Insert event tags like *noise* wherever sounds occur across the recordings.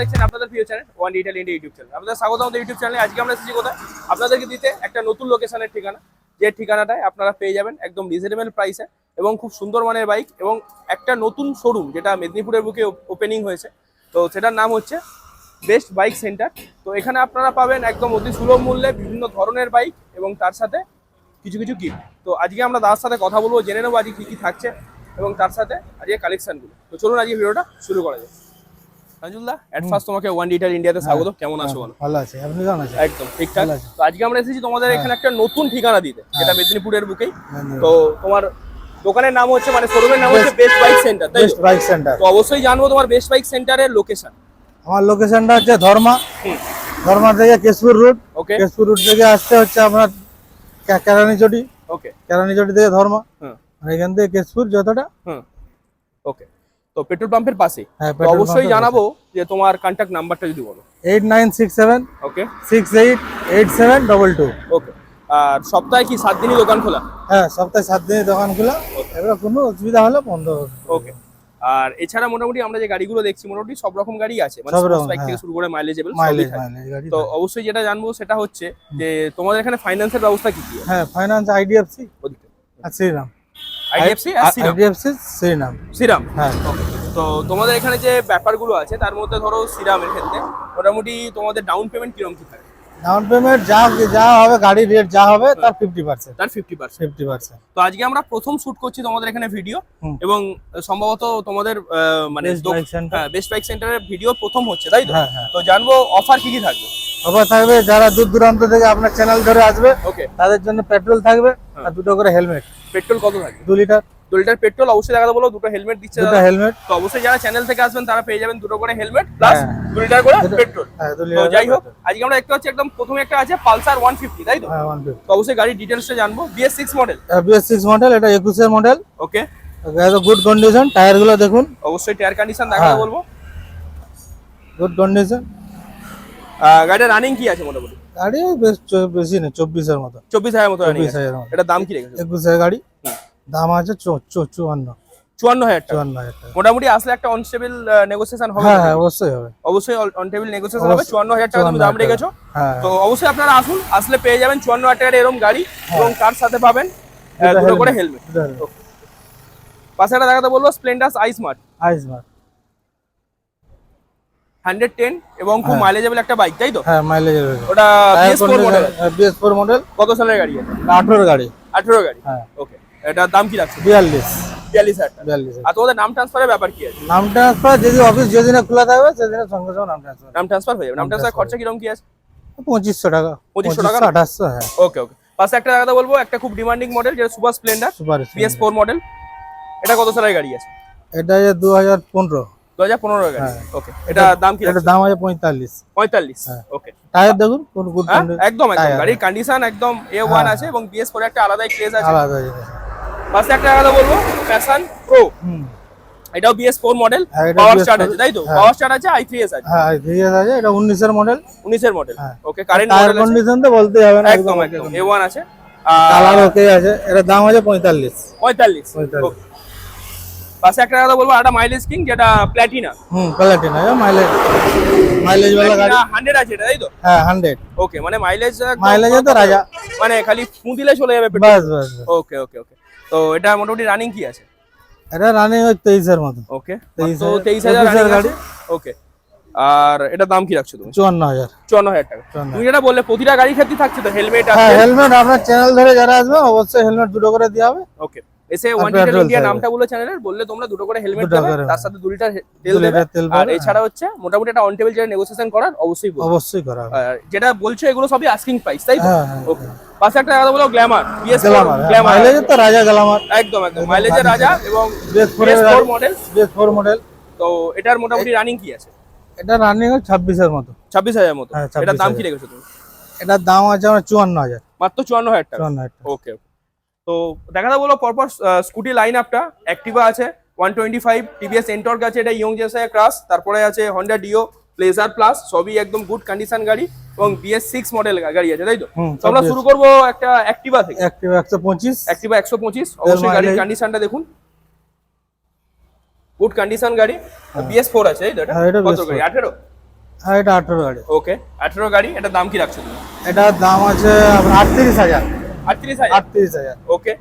দেখছেন আপনাদের প্রিয় channel one detail India YouTube channel আপনাদের স্বাগত আমাদের ইউটিউব চ্যানেলে আজকে আমরা এসেছি কোথায়? আপনাদেরকে দিতে একটা নতুন লোকেশনের ঠিকানা। যে ঠিকানাটায় আপনারা পেয়ে যাবেন একদম রিজনেবল প্রাইসে এবং খুব সুন্দর মানের বাইক এবং একটা নতুন শোরুম যেটা মেদিনীপুরের বুকে ওপেনিং হয়েছে। তো সেটার নাম হচ্ছে বেস্ট বাইক সেন্টার তো এখানে আপনারা পাবেন একদম অতি সুলভ মূল্যে বিভিন্ন ধরনের বাইক এবং তার সাথে কিছু কিছু গিফট তো আজকে আমরা দাদার সাথে কথা বলব, জেনে নেব আজকে কী কী থাকছে এবং তার সাথে আজকে কালেকশনগুলো তো চলুন আজকে ভিডিওটা শুরু করা যায় ফার্স্ট তোমাকে ওয়ান ডিটার ইন্ডিয়াতে স্বাগত কেমন আছো বলো? ভালো আছে। আপনি কেমন আছেন? একদম ঠিকঠাক। তো আজকে আমরা এসেছি তোমাদের এখানে একটা নতুন ঠিকানা দিতে যেটা মেদিনীপুরের বুকেই। তো তোমার দোকানের নাম হচ্ছে মানে শোরুমের নাম হচ্ছে বেস্ট বাইক সেন্টার তাই বেস্ট বাইক সেন্টার তো অবশ্যই জানব তোমার বেস্ট বাইক সেন্টারের লোকেশন আমার লোকেশনটা হচ্ছে ধর্মা। ধর্মা থেকে Keshpur route okay Keshpur route থেকে আসতে হচ্ছে আপনার কেরানীচটি। ওকে কেরানীচটি থেকে ধর্মা। এখান থেকে কেশপুর যতটা। ওকে তো পেট্রোল পাম্পের পাশে। হ্যাঁ অবশ্যই জানাব যে তোমার কন্ট্যাক্ট নাম্বারটা যদি বলো। Eight nine six seven okay six eight eight seven double two okay আর সপ্তাহে কি সাত দিনই দোকান খোলা? হ্যাঁ সপ্তাহে সাত দিনের দোকান খোলা। এবার কোনো অসুবিধা হলে বন্ধ ওকে আর এছাড়া মোটামুটি আমরা যে গাড়িগুলো দেখছি মোটামুটি সব রকম গাড়ি আছে। মানে বাইক থেকে হ্যাঁ। শুরু করে মাইলেজেবল মাইলেজ মাইলেজ তো অবশ্যই যেটা জানব সেটা হচ্ছে যে তোমাদের এখানে ফাইন্যান্সের ব্যবস্থা কি কি হ্যাঁ ফাইন্যান্স আইডিএফসি ওদিকে। আর শ্রীরাম। আইডিএফসি আর সিরাম আইডিএফসি শ্রীরাম সিরাম হ্যাঁ। তো তোমাদের এখানে যে ব্যাপারগুলো আছে তার মধ্যে ধরো সিরামের ক্ষেত্রে মোটামুটি তোমাদের ডাউন পেমেন্ট কীরকম কি থাকে? ডাউন পেমেন্ট যা যা হবে গাড়ির রেট যা হবে তার ফিফটি পার্সেন্ট তার ফিফটি পার্সেন্ট ফিফটি পার্সেন্ট তো আজকে আমরা প্রথম শুট করছি তোমাদের এখানে ভিডিও এবং সম্ভবত তোমাদের মানে। হ্যাঁ বেস্ট বাইক সেন্টারের ভিডিও প্রথম হচ্ছে তাই তো? হ্যাঁ হ্যাঁ। তো জানব অফার কি কি থাকবে? অফার থাকবে যারা দূর দূরান্ত থেকে আপনার চ্যানেল ধরে আসবে ওকে তাদের জন্য পেট্রোল থাকবে হ্যাঁ। আর দুটো করে হেলমেট পেট্রোল কত থাকবে? দু লিটার দু লিটার পেট্রোল অবশ্যই দেখা বলো দুটো হেলমেট দিচ্ছে দুটো। হেলমেট। তো অবশ্যই যারা চ্যানেল থেকে আসবেন তারা পেয়ে যাবেন দুটো করে হেলমেট প্লাস হ্যাঁ। দু লিটার করে পেট্রোল। হ্যাঁ তো যাই হোক আজকে আমরা দেখতে পাচ্ছি একদম প্রথমে একটা আছে পালসার ওয়ান ফিফটি তাই তো? হ্যাঁ তো অবশ্যই গাড়ির ডিটেলসটা জানব। BS six model BS six model এটা একুশের মডেল ওকে গুড কন্ডিশন টায়ারগুলো দেখুন। অবশ্যই টায়ার কন্ডিশন দেখাতে। বলব। গুড কন্ডিশন গাড়ির রানিং কি আছে মোটামুটি? গাড়ি বেশ বেশি নেই চব্বিশের মতো। চব্বিশ হাজার মতো চব্বিশ হাজার মতো। এটা দাম কি রেখেছো? একুশের গাড়ি। হুম। দাম আছে চুয়ান্ন। চুয়ান্ন হাজার চুয়ান্ন হাজার মোটামুটি আসলে একটা অনস্টেবল নেগোসিয়েশন হবে। হ্যাঁ হ্যাঁ অবশ্যই হবে। অবশ্যই অনটেবল নেগোসিয়েশন হবে। চুয়ান্ন হাজার টাকা তুমি দাম। রেখেছো। হ্যাঁ তো অবশ্যই আপনারা আসুন আসলে পেয়ে যাবেন চুয়ান্ন হাজার টাকার এরকম গাড়ি এবং তার সাথে পাবেন দুটো করে হেলমেট পাশে একটা দেখাতে বলব স্প্লেন্ডার আই স্মার্ট আইস মার হান্ড্রেড টেন এবং খুব হ্যাঁ। মাইলেজেবল একটা বাইক তাই তো? হ্যাঁ মাইলেজ ওটা BS four model BS four model কত সালের গাড়ি আঠেরো গাড়ি। আঠেরো গাড়ি। হ্যাঁ। ওকে এটার দাম কি রাখছে বিয়াল্লিশ। বিয়াল্লিশ হাজার বিয়াল্লিশ আর তোমাদের নাম ট্রান্সফারের ব্যাপার কি আছে? নাম ট্রান্সফার যদি অফিস যেদিনে খোলা থাকবে সেদিনে সঙ্গে সঙ্গে নাম ট্রান্সফার নাম ট্রান্সফার হয়ে যাবে। নাম ট্রান্সফার খরচা কীরকম কি আছে? পঁচিশশো টাকা। 2500 টাকা? আঠাশশো হ্যাঁ। ওকে ওকে পাশে একটা দেখাতে বলব একটা খুব ডিমান্ডিং মডেল যেটা super Splendor super BS four model এটা কত সালের গাড়ি আছে? এটা দু হাজার পনেরো। দু হাজার পনেরো গাড়ি। হ্যাঁ। ওকে এটা দাম কি এটার দাম আছে পঁয়তাল্লিশ। পঁয়তাল্লিশ। হ্যাঁ। ওকে টায়ার দেখুন কোন গুড হ্যাঁ? একদম একদম। গাড়ির কন্ডিশন একদম এ ওয়ান হ্যাঁ, আছে এবং বিএস ফোর একটা আলাদাই ক্রেজ আছে। আলাদা জিনিস পাশে একটা কথা বলব? প্যাশন প্রো এটাও বিএস ফোর মডেল হ্যাঁ, পাওয়ার স্টার্ট আছে তাই তো? হ্যাঁ। পাওয়ার স্টার্ট আছে আই থ্রি এস আছে। হ্যাঁ ভিএস আছে এটা উনিশের মডেল উনিশের মডেল হ্যাঁ। ওকে কারেন্ট মডেল কন্ডিশন তো বলতেই হবে না একদম একদম এ ওয়ান আছে। কালার ওকে আছে এটার দাম আছে পঁয়তাল্লিশ। পঁয়তাল্লিশ। পঁয়তাল্লিশ। পাশে একটা কথা বলব একটা মাইলেজ কিং যেটা Platina hmm Platina mileage mileage वाला গাড়ি। হান্ড্রেড আছে এটা তাই তো? হ্যাঁ হান্ড্রেড ওকে মানে মাইলেজ মাইলেজে তো রাজা। মানে খালি ফুঁ দিলে চলে যাবে বাস বাস। ওকে ওকে ওকে তো এটা মোটামুটি রানিং কি আছে? এটা রানিং ওই তেইশের মতো। ওকে তেইশ তেইশ হাজার গাড়ি। গাড়ি। ওকে আর এটা দাম কি রাখছো তুমি? চুয়ান্ন হাজার। চুয়ান্ন হাজার টাকা। তুমি যেটা বললে প্রতিটা গাড়ির ক্ষেত্রে থাকছে তো? হেলমেট হ্যাঁ আছে? হেলমেট আপনার চ্যানেল ধরে যারা আসবে অবশ্যই হেলমেট দুটো করে দেওয়া হবে। ওকে এসে ওয়ান লিটার ইন্ডিয়া নামটা বলে চ্যানেলের বললে তোমরা দুটো করে হেলমেট দেবে তার সাথে দু লিটার তেল দেবে। আর এছাড়া হচ্ছে মোটামুটি একটা অন টেবিল যেটা নেগোসিয়েশন করার অবশ্যই অবশ্যই করা যেটা বলছো এগুলো সবই আস্কিং প্রাইস তাই তো? হ্যাঁ হ্যাঁ ওকে পাশে একটা কথা বলো গ্ল্যামার বিএস গ্ল্যামার মাইলেজের তো রাজা গ্লামার একদম একদম। মাইলেজের রাজা এবং BS four model BS four model তো এটার মোটামুটি রানিং কি আছে? এটা রানিং হচ্ছে ছাব্বিশের মতো। ছাব্বিশ হাজার মতো। হ্যাঁ, এটার দাম 26,000 কি রেখেছো তুমি? এটার দাম আছে আমার চুয়ান্ন হাজার। মাত্র চুয়ান্ন হাজার টাকা? চুয়ান্ন হাজার ওকে তো দেখা যাব পরপর স্কুটি লাইন আপটা অ্যাক্টিভা আছে one twenty five TVS Ntorq আছে এটা ইয়ং জেসে ক্রাস তারপরে আছে হন্ডা ডিও প্লেজার প্লাস সবই একদম গুড কন্ডিশন গাড়ি এবং বিএস সিক্স মডেল গাড়ি আছে তাই তো? আমরা শুরু করব একটা অ্যাক্টিভা থেকে। অ্যাক্টিভ একশো পঁচিশ। অ্যাক্টিভা একশো পঁচিশ অবশ্যই গাড়ির কন্ডিশনটা দেখুন। গুড। কন্ডিশন গাড়ি বিএস ফোর আছে এই তো এটা হ্যাঁ, এটা কত গাড়ি আঠেরো? হ্যাঁ এটা আঠেরো গাড়ি। ওকে আঠেরো গাড়ি এটার দাম কি রাখছো তুমি? এটার দাম আছে আটত্রিশ হাজার। আটত্রিশ হাজার? আটত্রিশ হাজার। ওকে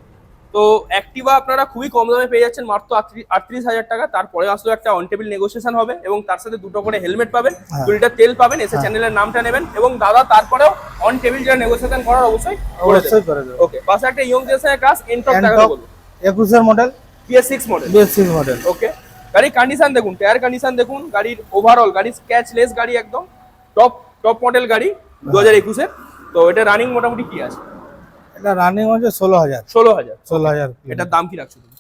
তো অ্যাক্টিভা আপনারা খুবই কম দামে পেয়ে যাচ্ছেন মাত্র আটত্রিশ হাজার টাকা। তারপরে আসলে একটা অন টেবিল নেগোসিয়েশন হবে এবং তার সাথে দুটো করে হেলমেট পাবেন হ্যাঁ। দু লিটার তেল পাবেন এসে চ্যানেলের নামটা নেবেন এবং দাদা তারপরেও অন টেবিল যেটা নেগোসিয়েশন করার অবশ্যই করে দেবো। ওকে পাশে একটা ইয়ং জেসের কাজ এনটক টাকা বলব একুশের model six model BS six model okay গাড়ির কন্ডিশন দেখুন টায়ার কন্ডিশন দেখুন গাড়ির ওভারঅল গাড়ি স্ক্যাচলেস গাড়ি একদম টপ টপ মডেল গাড়ি দু হাজার একুশের তো এটা রানিং মোটামুটি কি আছে? এটা রানিং হচ্ছে ষোলো হাজার। ষোলো হাজার। ষোলো হাজার এটার দাম কি রাখছো তুমি?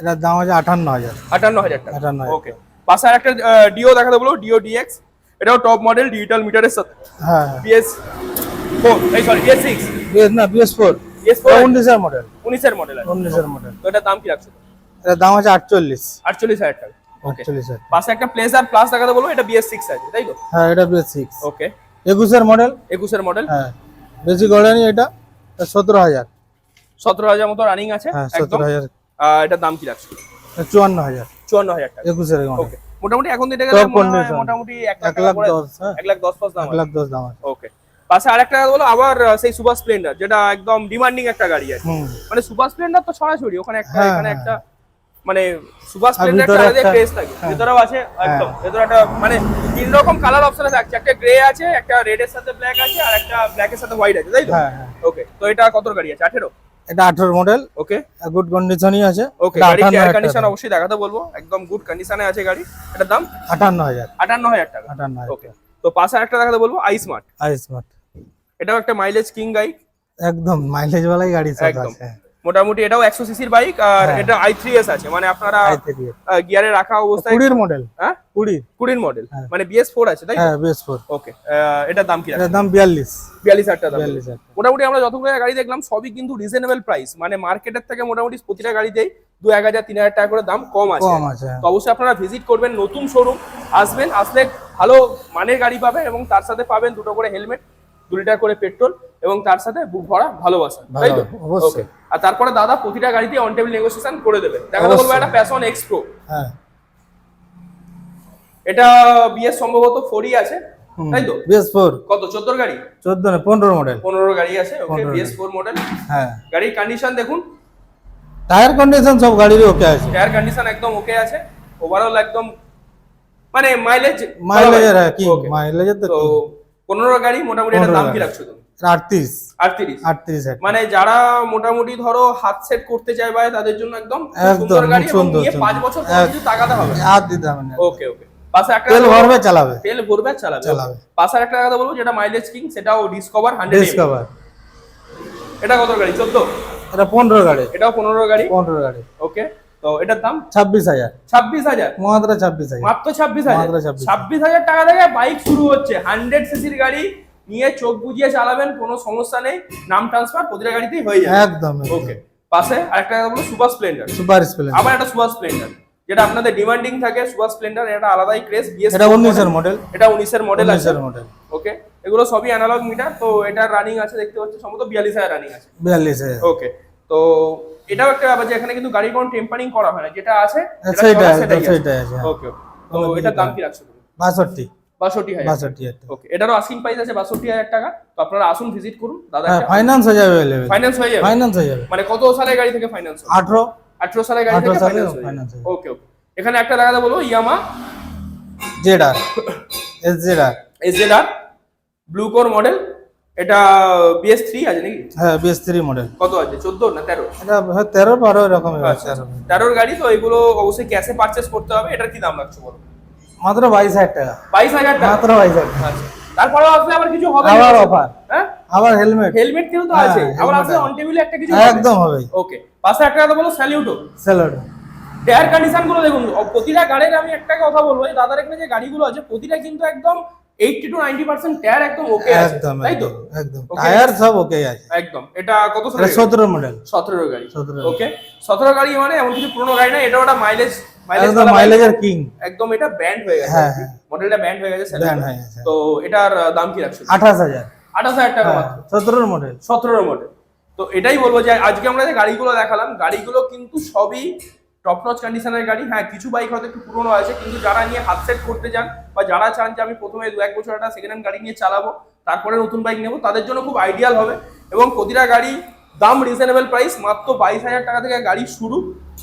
এটার দাম আছে আটান্ন হাজার। আটান্ন হাজার টাকা। আটান্ন ওকে পাশে আর একটা ডিও দেখাতে বলো ডিও ডিএক্স এটাও টপ মডেল ডিজিটাল মিটারের সাথে। হ্যাঁ হ্যাঁ। বিএস ফোর এই সরি বিএস সিক্স বিএস না বিএস ফোর বিএস ফোর উনিশের মডেল উনিশের মডেল উনিশের মডেল তো এটার দাম কি রাখছো এটার দাম আছে আটচল্লিশ। আটচল্লিশ হাজার টাকা। ওকে পাশে একটা প্লেজার প্লাস দেখাতে বলো এটা বিএস সিক্স আছে তাই তো? হ্যাঁ এটা বিএস সিক্স ওকে একুশের মডেল একুশের মডেল হ্যাঁ। বেশি গড়ানি এটা। সতেরো হাজার। সতেরো হাজার মতো রানিং আছে হ্যাঁ একদম। সতেরো হাজার। আহ, এটার দাম কি রাখছো? চুয়ান্ন হাজার। চুয়ান্ন হাজার টাকা। একুশের ওকে মোটামুটি এখন condition। মোটামুটি এক লাখ দশ হ্যাঁ। এক লাখ দশ পাঁচ দাম এক লাখ দশ দাম ওকে পাশে আরেকটা বলো আবার সেই সুপার স্প্লেন্ডার যেটা একদম ডিমান্ডিং একটা গাড়ি আছে মানে সুপার স্প্লেন্ডার তো ছড়াছড়ি ওখানে একটা হ্যাঁ, এখানে। একটা মানে সুপার স্প্লেন্ডার একটা ক্রেজ থাকে। হ্যাঁ। ভেতরেও আছে একদম। ভেতরে একটা মানে তিন রকম কালার অপশনে থাকছে একটা গ্রে আছে একটা রেড এর সাথে ব্ল্যাক আছে আর একটা ব্ল্যাক এর সাথে হোয়াইট আছে তাই তো? হ্যাঁ হ্যাঁ। ওকে তো এটা কত গাড়ি আছে? আঠেরো? এটা আঠেরো মডেল ওকে গুড কন্ডিশনই আছে। ওকে গাড়ির এয়ার কন্ডিশন অবশ্যই দেখাতে বলব। একদম গুড কন্ডিশনে আছে গাড়ি। এটার দাম? আটান্ন হাজার। আটান্ন হাজার টাকা। আটান্ন হাজার ওকে তো পাশে একটা দেখাতে বলব আই স্মার্ট আই স্মার্ট এটাও একটা মাইলেজ কিং গাড়ি। একদম মাইলেজ বালাই গাড়ি সব একদম। আছে। মোটামুটি এটাও একশো সিসির বাইক আর হ্যাঁ। এটা আই থ্রি এস আছে। মানে আপনারা গিয়ারে রাখা অবস্থায় কুড়ির মডেল হ্যাঁ? কুড়ি কুড়ির মডেল হ্যাঁ। মানে বিএস ফোর আছে তাই হ্যাঁ বেশ ফোর ওকে এটার দাম কি দাম বিয়াল্লিশ। বিয়াল্লিশ হাজার টাকা মোটামুটি আমরা যতগুলো গাড়ি দেখলাম সবই কিন্তু রিজনেবল প্রাইস মানে মার্কেটের থেকে মোটামুটি প্রতিটা গাড়িতেই দু এক হাজার তিন হাজার টাকা করে দাম কম আছে। কম আছে হ্যাঁ। তো অবশ্যই আপনারা ভিজিট করবেন নতুন শোরুম আসবেন আসলে ভালো মানের গাড়ি পাবেন এবং তার সাথে পাবেন দুটো করে হেলমেট দু লিটার করে পেট্রোল এবং তার সাথে বুক ভরা ভালোবাসা তাই তো? অবশ্যই। আর তারপরে দাদা প্রতিটা গাড়িতে অন টেবিল নেগোসিয়েশন করে দেবে। দেখাতে বলব একটা প্যাশন এক্সপ্রো হ্যাঁ। এটা বিএস সম্ভবত ফোরই আছে তাই তো? বেশ ফোর কত? চোদ্দোর গাড়ি? চোদ্দ না পনেরো মডেল পনেরো গাড়ি আছে ওকে বিএস ফোর মডেল হ্যাঁ। গাড়ির কন্ডিশন দেখুন। টায়ার কন্ডিশন সব গাড়িরই ওকে আছে। টায়ার কন্ডিশন একদম ওকে আছে। ওভারঅল একদম মানে মাইলেজ মাইলেজের হ্যাঁ কি তো পনেরো গাড়ি মোটামুটি 15 দাম কি রাখছো তুমি? আটত্রিশ। আটত্রিশ। আটত্রিশ মানে যারা মোটামুটি ধরো হাত সেট করতে চায় ভাই তাদের জন্য একদম সুন্দর গাড়ি নিয়ে পাঁচ বছর পর কিছু হবে। আর দিতে হবে না। ওকে ওকে পাশে একটা তেল ভরবে চালাবে। তেল ভরবে চালাবে। চালাবে। পাশে একটা কথা বলব যেটা মাইলেজ কিং সেটাও ডিসকভার হান্ড্রেড ডিসকভার এটা কত গাড়ি? চোদ্দ? এটা পনেরো গাড়ি। এটাও পনেরো গাড়ি? পনেরো গাড়ি। ওকে তো এটার দাম? ছাব্বিশ হাজার। ছাব্বিশ হাজার? মাত্র ছাব্বিশ হাজার। মাত্র ছাব্বিশ হাজার? ছাব্বিশ হাজার। টাকা থেকে বাইক শুরু হচ্ছে। হান্ড্রেড সিসির গাড়ি নিয়ে চোখ বুজিয়ে চালাবেন কোনো সমস্যা নেই। নাম ট্রান্সফার প্রতিটা গাড়িতেই হয়ে যাবে। একদম ওকে পাশে আরেকটা কথা বলো সুপার স্প্লেন্ডার সুপার স্প্লেন্ডার আবার একটা সুপার স্প্লেন্ডার যেটা আপনাদের ডিমান্ডিং থাকে। সুপার স্প্লেন্ডার এটা আলাদাই ক্রেজ বিএস এটা উনিশের মডেল এটা উনিশের মডেল আছে। মডেল ওকে এগুলো সবই অ্যানালগ মিটার তো এটার রানিং আছে দেখতে পাচ্ছি সম্ভবত বিয়াল্লিশ হাজার রানিং আছে। বিয়াল্লিশ হাজার। ওকে তো এটাও একটা ব্যাপার যে এখানে কিন্তু গাড়ির কোনো টেম্পারিং করা হয় না যেটা আছে সেইটাই সেটাই আছে। সেইটাই হ্যাঁ। ওকে তো এটার দাম কি রাখছো তুমি? বাষট্টি। বাষট্টি হাজার। বাষট্টি হাজার ওকে এটারও প্রাইস আছে বাষট্টি হাজার টাকা। তো আপনারা আসুন ভিজিট করুন। দাদা হ্যাঁ ফাইন্যান্স হয়ে যাবে ফাইন্যান্স হয়ে যাবে? ফাইন্যান্স হয়ে যাবে। মানে কত সালের গাড়ি থেকে ফাইন্যান্স আঠেরো। আঠারো সালের গাড়ি থেকে ফাইন্যান্স ওকে ওকে এখানে একটা লাগাতে বলব Yamaha? *laughs* S blue core model. এটা বিএস থ্রি আছে নাকি? হ্যাঁ বিএস থ্রি মডেল কত আছে? চোদ্দ না তেরো? এটা হ্যাঁ, তেরো বারো এরকম আচ্ছা, আচ্ছা। তেরোর গাড়ি তো এগুলো অবশ্যই ক্যাশে পারচেস করতে হবে। এটার কি দাম রাখছো বলো? মাত্র বাইশ হাজার টাকা। বাইশ হাজার টাকা? মাত্র বাইশ হাজার টাকা। আচ্ছা। তারপরে আসলে আবার কিছু হবে? আবার offer। হ্যাঁ? আবার হেলমেট হেলমেট কিন্তু তো হ্যাঁ, আছে। আবার আসলে। অন টেবিলে একটা কিছু একদম হবে। ওকে পাশে একটা কথা বলো স্যালিউটো স্যালাড টায়ার কন্ডিশনগুলো দেখুন। প্রতিটা গাড়ির আমি একটা কথা বলব দাদার এখানে যে গাড়িগুলো আছে প্রতিটা কিন্তু একদম eighty two ninety percent tyre একদম ওকে আছে একদম তাই তো? একদম টায়ার সব ওকে আছে। একদম। এটা কত সালের সতেরো মডেল সতেরো গাড়ি। 17 ওকে সতেরো গাড়ি মানে এমন কিছু পুরোনো গাড়ি না এটা ওটা মাইলেজ একদম মাইলেজের কিং একদম এটা ব্যান্ড হয়ে গেছে। হ্যাঁ। মডেলটা ব্যান্ড হয়ে গেছে। হয়ে। তো এটার দাম কি রাখছো? আঠাশ হাজার। আঠাশ হাজার টাকা হ্যাঁ, মাত্র। সতেরোর মডেল সতেরো মডেল তো এটাই বলব যে আজকে আমরা যে গাড়িগুলো দেখালাম গাড়িগুলো কিন্তু সবই টপ নচ কন্ডিশনের গাড়ি। হ্যাঁ কিছু বাইক হয়তো একটু পুরনো আছে কিন্তু যারা নিয়ে হাত সেট করতে চান বা যারা চান যে আমি প্রথমে দু এক বছর একটা সেকেন্ড হ্যান্ড গাড়ি নিয়ে চালাবো তারপরে নতুন বাইক নেব তাদের জন্য খুব আইডিয়াল হবে। এবং প্রতিটা গাড়ি দাম রিজনেবল প্রাইস মাত্র বাইশ হাজার টাকা থেকে গাড়ি শুরু।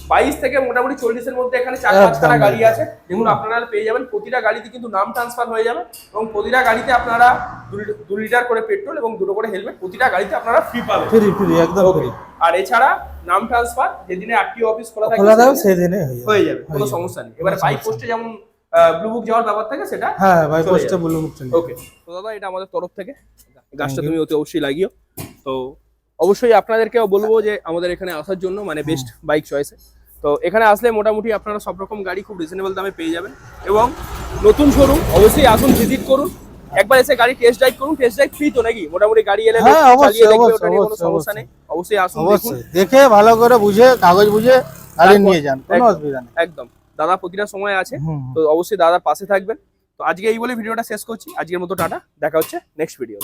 বাইশ থেকে মোটামুটি চল্লিশের মধ্যে এখানে চার পাঁচখানা গাড়ি আছে। যেগুলো আপনারা পেয়ে যাবেন। প্রতিটা গাড়িতে কিন্তু নাম ট্রান্সফার হয়ে যাবে এবং প্রতিটা গাড়িতে আপনারা দু- দু লিটার করে পেট্রোল এবং দুটো করে হেলমেট প্রতিটা গাড়িতে আপনারা ফ্রি পাবেন। ফ্রি ফ্রি একদম আর এছাড়া নাম ট্রান্সফার যেদিনে আরটিও অফিস খোলা থাকবে খোলা থাকবে সেদিনে হয়ে যাবে। কোনো সমস্যা নেই। এবারে বাইক পোস্টে যেমন ব্লু বুক যাওয়ার ব্যাপার থাকে সেটা হ্যাঁ ভাই পোস্টে। বলে চলে ওকে তো দাদা এটা আমাদের তরফ থেকে। গাছটা তুমি অতি অবশ্যই লাগিও। তো অবশ্যই আপনাদেরকেও বলব যে আমাদের এখানে আসার জন্য মানে বেস্ট বাইক চয়েসে তো এখানে আসলে মোটামুটি আপনারা সব রকম গাড়ি খুব রিজনেবল দামে পেয়ে যাবেন। এবং নতুন শোরুম অবশ্যই আসুন ভিজিট করুন। একবার এসে গাড়ি টেস্ট ড্রাইভ করুন টেস্ট ড্রাইভ ফ্রি তো নাকি? মোটামুটি গাড়ি এলে হ্যাঁ, চালিয়ে দেখবে অবশ্যই, ওটা নিয়ে কোনো অবশ্যই, সমস্যা। নেই। অবশ্যই আসুন দেখুন। দেখে ভালো করে বুঝে কাগজ বুঝে গাড়ি নিয়ে যান কোনো একদম। অসুবিধা নেই। একদম। দাদা প্রতিটা সময় আছে তো অবশ্যই দাদার পাশে থাকবেন। তো আজকে এই বলে ভিডিওটা শেষ করছি। আজকের মতো টাটা দেখা হচ্ছে নেক্সট ভিডিও